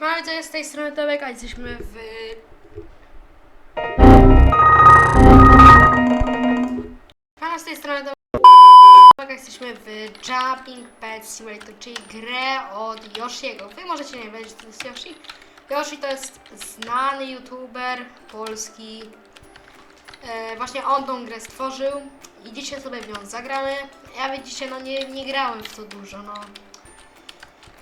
Mamy to jest z tej strony Tomek, a jesteśmy w... Mamy z tej strony Tomek, a jesteśmy w Jumping Pet Simulator, czyli grę od Yoshiego. Wy możecie nie wiedzieć, co to jest Yoshi. Yoshi to jest znany youtuber polski. E, właśnie on tą grę stworzył i dzisiaj sobie w nią zagramy. Ja widzicie, no nie, nie grałem w to dużo, no.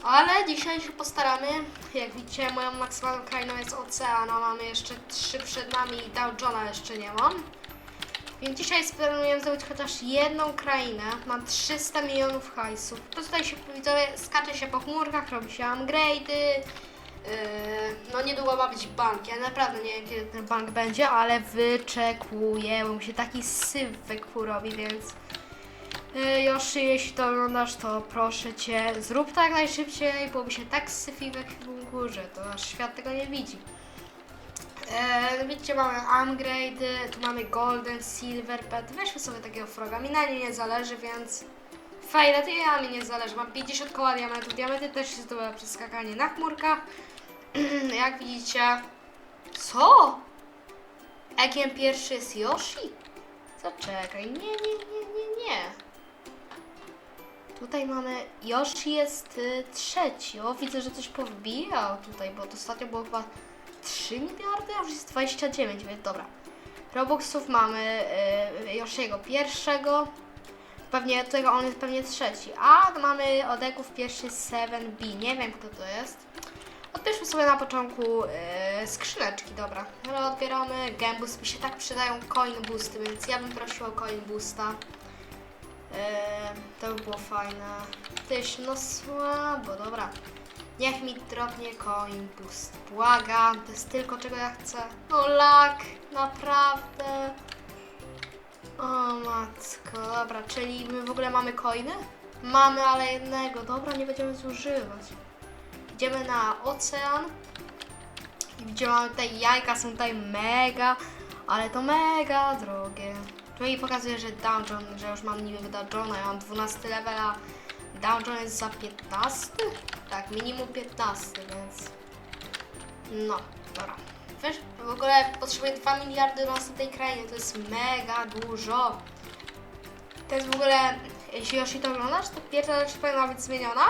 Ale dzisiaj się postaramy. Jak widzicie, moją maksymalną krainą jest ocean, a mamy jeszcze trzy przed nami i Dow Johna jeszcze nie mam. Więc dzisiaj splanujemy zdobyć chociaż jedną krainę. Mam 300 milionów hajsów. To tutaj się widzowie, skacze się po chmurkach, robi się upgrade'y. Yy, no niedługo ma być bank. Ja naprawdę nie wiem kiedy ten bank będzie, ale wyczekuję, bo mi się taki syf robi, więc yy, Yoshi, jeśli to oglądasz, to proszę Cię, zrób tak najszybciej, bo mi się tak syfi we kierunku, że to aż świat tego nie widzi. E, widzicie, mamy upgrade, tu mamy golden, silver, pet. Weźmy sobie takiego froga. Mi na nie nie zależy, więc fajne, to ja mi nie zależy. Mam 50 koła diamentów. Diamenty też się zdobywa przez skakanie na chmurkach. Jak widzicie. Co? Ekiem pierwszy jest Yoshi? Zaczekaj, nie, nie, nie, nie, nie. Tutaj mamy, Yoshi jest y, trzeci. O, widzę, że coś powbijał tutaj, bo ostatnio było chyba 3 miliardy, a już jest 29, więc dobra. Robuxów mamy y, Yoshiego pierwszego. Pewnie tego on jest pewnie trzeci. A mamy od eków pierwszy 7B. Nie wiem kto to jest. Odbierzmy sobie na początku y, skrzyneczki, dobra. Ale odbieramy. Gambus mi się tak przydają coin boosty, więc ja bym prosiła o coin boosta. To by było fajne. Tyś, no słabo, dobra. Niech mi dropnie coin boost. Błagam, to jest tylko czego ja chcę. No lag, naprawdę. O matko, dobra, czyli my w ogóle mamy coiny? Mamy, ale jednego. Dobra, nie będziemy zużywać. Idziemy na ocean. Gdzie mamy tutaj jajka, są tutaj mega, ale to mega drogie. Tutaj pokazuje, że dungeon, że już mam niby dungeona, ja mam 12 level, a dungeon jest za 15? Tak, minimum 15, więc... No, dobra. Wiesz, w ogóle potrzebuję 2 miliardy na tej krainie, to jest mega dużo. To jest w ogóle, jeśli Yoshi to oglądasz, to pierwsza rzecz powinna być zmieniona,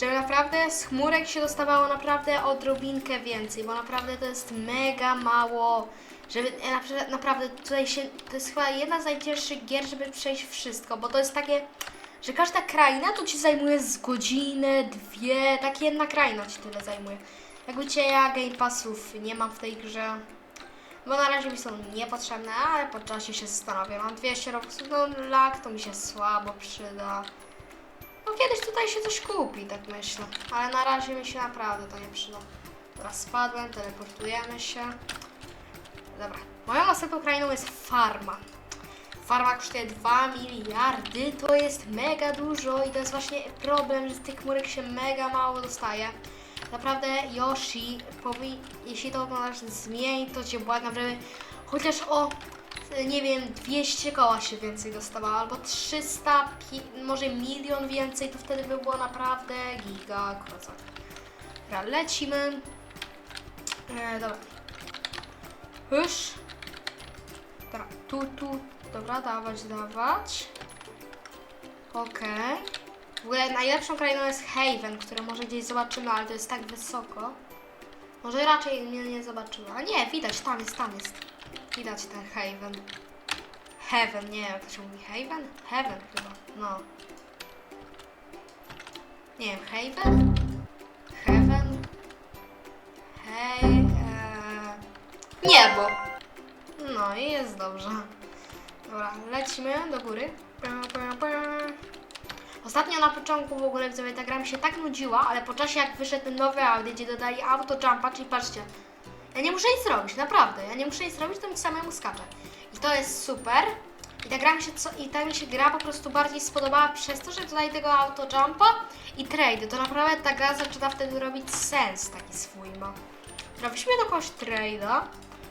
żeby naprawdę z chmurek się dostawało naprawdę odrobinkę więcej, bo naprawdę to jest mega mało, żeby e, napra- naprawdę tutaj się, to jest chyba jedna z najcięższych gier, żeby przejść wszystko, bo to jest takie, że każda kraina to ci zajmuje z godzinę, dwie, tak jedna kraina ci tyle zajmuje. Jak wiecie, ja Game Passów nie mam w tej grze, bo na razie mi są niepotrzebne, ale po czasie się zastanowię. Mam 200 robuxów, no lag to mi się słabo przyda. No kiedyś tutaj się coś kupi, tak myślę. Ale na razie mi się naprawdę to nie przyda. Teraz spadłem, teleportujemy się. Moją następną krainą jest farma. Farma kosztuje 2 miliardy, to jest mega dużo i to jest właśnie problem, że z tych chmurek się mega mało dostaje. Naprawdę Yoshi, powi- jeśli to oglądasz, zmień to cię błagam, żeby chociaż o, nie wiem, 200 koła się więcej dostawało, albo 300, pi- może milion więcej, to wtedy by było naprawdę giga kozak. Dobra, lecimy. E, dobra. Już. Dobra, tu, tu, dobra, dawać, dawać. Okej. W ogóle najlepszą krainą jest Haven, które może gdzieś zobaczymy, ale to jest tak wysoko. Może raczej mnie nie zobaczymy. A nie, widać, tam jest, tam jest. Widać ten Haven. Heaven, nie jak to się mówi. Haven? Heaven chyba, no. Nie wiem, Haven? Heaven? Hej... Eee... Niebo! No i jest dobrze. Dobra, lecimy do góry. Ostatnio na początku w ogóle widzowie ta się tak nudziła, ale po czasie jak wyszedł ten nowy Audi, gdzie dodali auto jumpa, czyli patrzcie, ja nie muszę nic zrobić, naprawdę, ja nie muszę nic zrobić, to mi samemu skacze. I to jest super. I ta gra mi się, co, i ta mi się gra po prostu bardziej spodobała przez to, że dodali tego auto jumpa i trade. To naprawdę ta gra zaczyna wtedy robić sens taki swój ma. Robiliśmy do kogoś trade'a,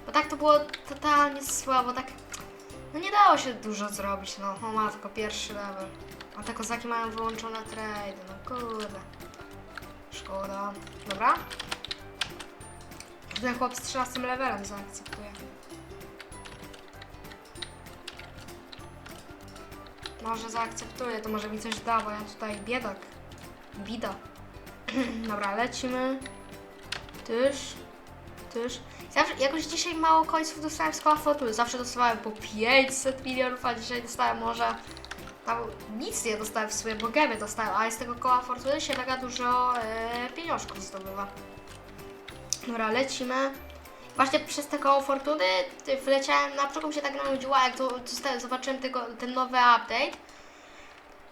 bo tak to było totalnie słabo, tak no nie dało się dużo zrobić, no. O matko, pierwszy level. A te kozaki mają wyłączone trade, no kurde. Szkoda. Dobra. Ten chłop z 13 levelem zaakceptuje. Może zaakceptuje, to może mi coś da, bo ja tutaj biedak. Bida. Dobra, lecimy. Tyż. Tyż. Zawsze, jakoś dzisiaj mało końców dostałem z koła fortuny. Zawsze dostawałem po 500 milionów, a dzisiaj dostałem może... Tam nic nie dostałem w sumie, bo gemy dostałem, ale z tego koła fortuny się mega dużo e, pieniążków zdobywa. Dobra, lecimy. Właśnie przez te koło fortuny wleciałem, na początku mi się tak nanudziła, jak to, to zobaczyłem tego, ten nowy update,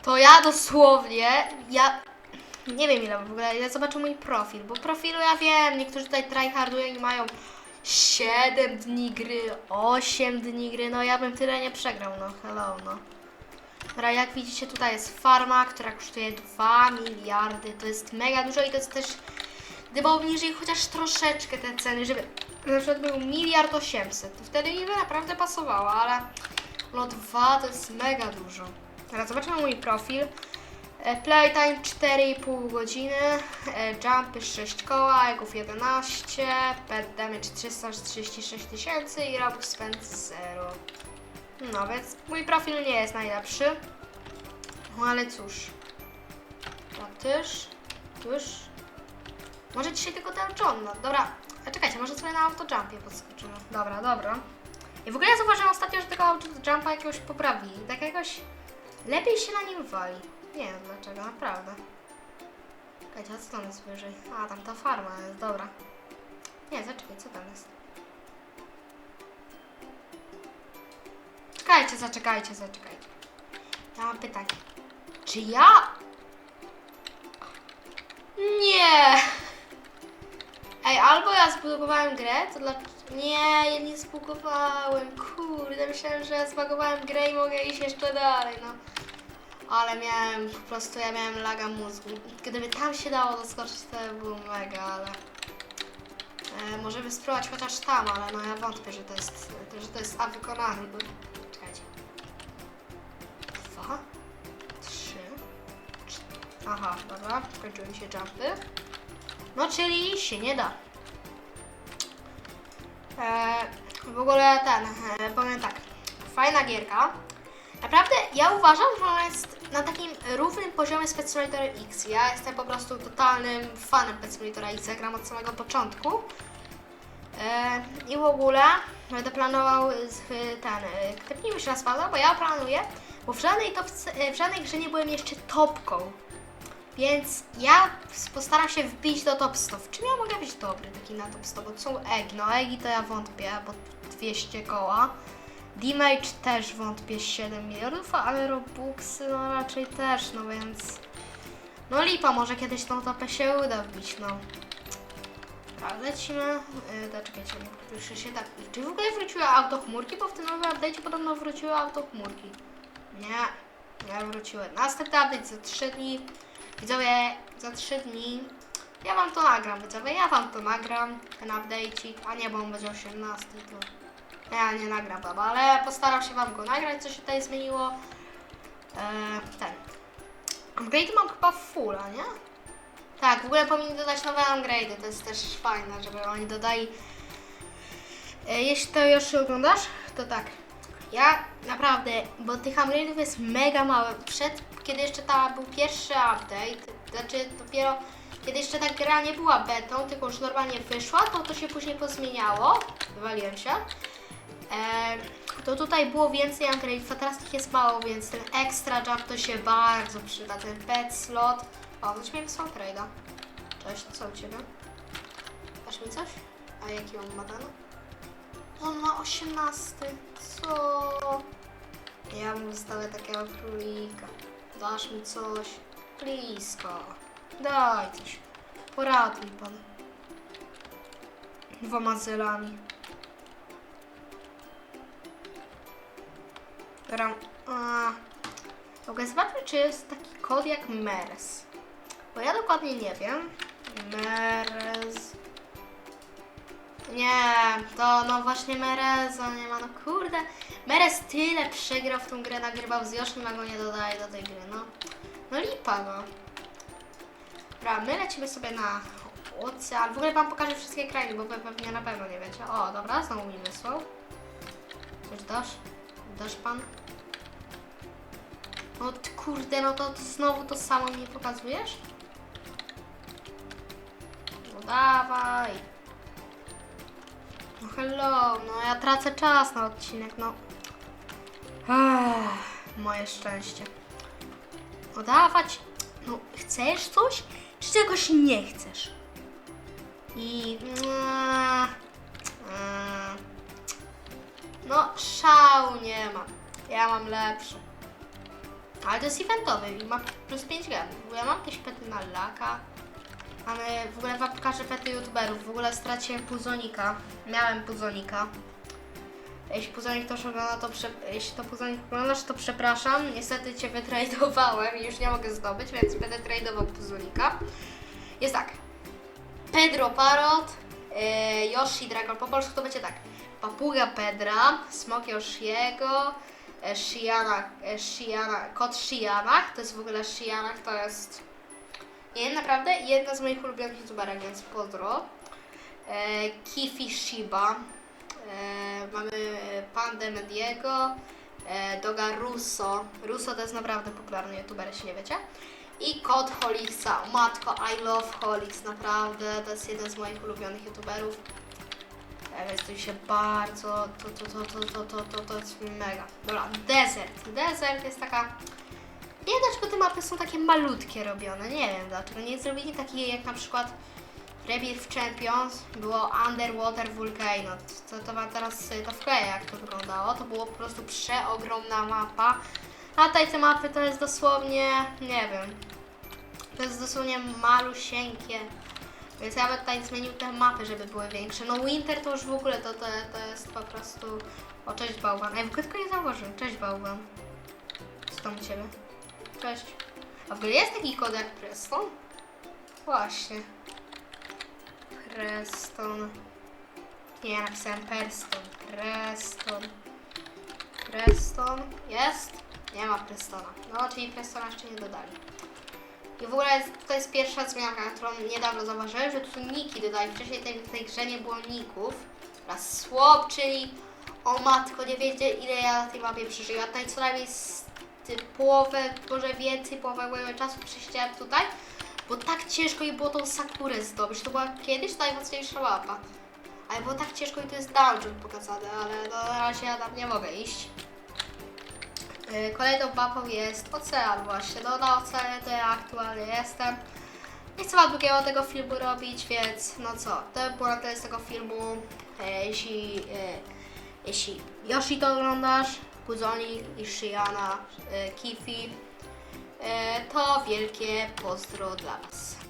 to ja dosłownie, ja nie wiem ile w ogóle, ja zobaczę mój profil, bo profilu ja wiem, niektórzy tutaj tryhardują i mają 7 dni gry, 8 dni gry, no ja bym tyle nie przegrał, no hello, no. Dobra, jak widzicie tutaj jest farma, która kosztuje 2 miliardy, to jest mega dużo i to jest też, gdyby obniżyli chociaż troszeczkę te ceny, żeby na przykład był miliard 800, to wtedy mi by naprawdę pasowało, ale no 2 to jest mega dużo. Teraz zobaczymy mój profil. E, Playtime 4,5 godziny, e, jumpy 6 koła, egów 11, pet damage 336 tysięcy i robux spend 0. No więc mój profil nie jest najlepszy, no ale cóż. To też, też. Może dzisiaj tylko ten John, no dobra. A czekajcie, może sobie na autojumpie podskoczymy. Dobra, dobra. I w ogóle ja zauważyłem ostatnio, że tego autojumpa jakiegoś poprawili. Tak jakoś lepiej się na nim wali. Nie wiem dlaczego, naprawdę. Czekajcie, a co tam jest wyżej? A, tam ta farma jest, dobra. Nie, zaczekaj, co tam jest? Czekajcie, zaczekajcie, zaczekajcie. Ja mam pytanie. Czy ja... Nie! Ej, albo ja zbudowałem grę, to dla... Nie, ja nie zbugowałem, kurde, myślałem, że ja zbagowałem grę i mogę iść jeszcze dalej, no. Ale miałem, po prostu ja miałem laga mózgu. Gdyby tam się dało doskoczyć, to by było mega, ale... E, możemy spróbować chociaż tam, ale no ja wątpię, że to jest, że to jest a wykonane. Bo... Czekajcie. Dwa, trzy, cztery. Aha, dobra, skończyły mi się jumpy. No, czyli się nie da. E, w ogóle ten, e, powiem tak, fajna gierka. Naprawdę ja uważam, że ona jest na takim równym poziomie z Pet X. Ja jestem po prostu totalnym fanem Pet X, ja gram od samego początku. E, I w ogóle będę planował ten, e, klepnijmy się raz pada, bo ja planuję, bo w żadnej, topce, e, w żadnej grze nie byłem jeszcze topką. Więc ja postaram się wbić do top 100. W czym ja mogę być dobry taki na top 100? Bo to są egi. No egi to ja wątpię, bo 200 koła. Damage też wątpię 7 milionów, ale Robuxy no raczej też, no więc... No lipa, może kiedyś tą topę się uda wbić, no. Tak, lecimy. Yy, da, czekajcie, muszę się tak... Czy w ogóle wróciły autochmurki? Bo w tym nowym update'cie podobno wróciły autochmurki. Nie, nie wróciły. Następny update za 3 dni. Widzowie, za 3 dni ja wam to nagram, widzowie, ja wam to nagram, ten update'cik, a nie, bo on będzie 18, to ja nie nagram wam, ale postaram się wam go nagrać, co się tutaj zmieniło. Eee, ten. Upgrade mam chyba fulla, nie? Tak, w ogóle powinni dodać nowe upgrade'y, to jest też fajne, żeby oni dodali. E, jeśli to już oglądasz, to tak. Ja naprawdę, bo tych upgrade'ów jest mega mało. Przed, kiedy jeszcze ta był pierwszy update, znaczy dopiero kiedy jeszcze ta gra nie była betą, tylko już normalnie wyszła, to to się później pozmieniało. Wywaliłem się. E, to tutaj było więcej upgrade'ów, a teraz ich jest mało, więc ten extra jump to się bardzo przyda. Ten pet slot. O, ktoś mi wysłał trade'a. Cześć, co u Ciebie? Dasz mi coś? A jaki on ma dan? On ma 18. Co? Ja mu zostawię takiego królika. Dasz mi coś? Blisko. Daj coś. Poratuj pan. Dwoma zelami. Dobra. A, mogę zobaczyć, czy jest taki kod jak MERS. Bo ja dokładnie nie wiem. MERS. Nie, to no właśnie Mereza nie ma, no kurde. Merez tyle przegrał w tą grę, nagrywał z Yoshim, a go nie dodaje do tej gry, no. No lipa, no. Dobra, my lecimy sobie na ocean. W ogóle wam pokażę wszystkie krainy, bo wy pewnie na pewno nie wiecie. O, dobra, znowu mi wysłał. Coś dasz? Dasz pan? No ty kurde, no to, to znowu to samo mi pokazujesz? No dawaj. No hello, no ja tracę czas na odcinek, no. Ech, moje szczęście. No dawać. No chcesz coś, czy czegoś nie chcesz? I... mm, mm, No, szału nie ma. Ja mam lepszy. Ale to jest eventowy i ma plus 5 gemów. Bo ja mam jakieś pety na laka. Mamy, w ogóle wam pokażę pety youtuberów. W ogóle straciłem puzonika. Miałem puzonika. Jeśli puzonik to ogląda, to prze... jeśli to puzonik oglądasz, to przepraszam. Niestety cię wytradowałem i już nie mogę zdobyć, więc będę tradował puzonika. Jest tak. Pedro Parrot, e, Yoshi Dragon. Po polsku to będzie tak. Papuga Pedra, Smok Yoshiego, e, Shiana, e, Shiana, kot Shiana. To jest w ogóle Shiana, to jest nie naprawdę jedna z moich ulubionych youtuberek, więc pozdro. E, Kifi Shiba. E, mamy Pandę Mediego. E, Doga Russo. Russo to jest naprawdę popularny youtuber, jeśli nie wiecie. I Kod Holixa. Matko, I love Holix, naprawdę. To jest jeden z moich ulubionych youtuberów. Więc to się bardzo, to, to, to, to, to, to, to, to jest mega. Dobra, Desert. Desert jest taka nie wiem dlaczego te mapy są takie malutkie robione, nie wiem dlaczego. Nie zrobili takiej jak na przykład Rebirth Champions, było Underwater Volcano. To, to teraz to wkleję jak to wyglądało. To było po prostu przeogromna mapa. A tutaj te mapy to jest dosłownie, nie wiem, to jest dosłownie malusieńkie. Więc ja bym tutaj zmienił te mapy, żeby były większe. No Winter to już w ogóle to, to, to jest po prostu... O, cześć bałwan. Ej, w ogóle tylko nie zauważyłem. Cześć bałwan. U Ciebie? Cześć. A w ogóle jest taki kod jak Preston? Właśnie. Preston. Nie, napisałem Preston. Preston. Preston. Jest? Nie ma Prestona. No, czyli Prestona jeszcze nie dodali. I w ogóle to jest pierwsza zmianka, którą niedawno zauważyłem, że tu są niki dodali. Wcześniej tej, w tej grze nie było ników. Teraz swap, czyli o matko, nie wiecie ile ja na tej mapie przeżyłem. Tutaj co najmniej z ty, połowę, może więcej, połowę mojego czasu przesiedziałem tutaj, bo tak ciężko i było tą Sakurę zdobyć. To była kiedyś najmocniejsza mapa. Ale było tak ciężko i to jest dungeon pokazane, ale no, na razie ja tam nie mogę iść. Yy, Kolejną mapą jest ocean właśnie. No na oceanie to ja aktualnie jestem. Nie chcę wam długiego tego filmu robić, więc no co, to by było na tyle z tego filmu. E, jeśli, e, jeśli Yoshi to oglądasz, Kuzoni i Shiana, e, Kifi, to wielkie pozdro dla Was.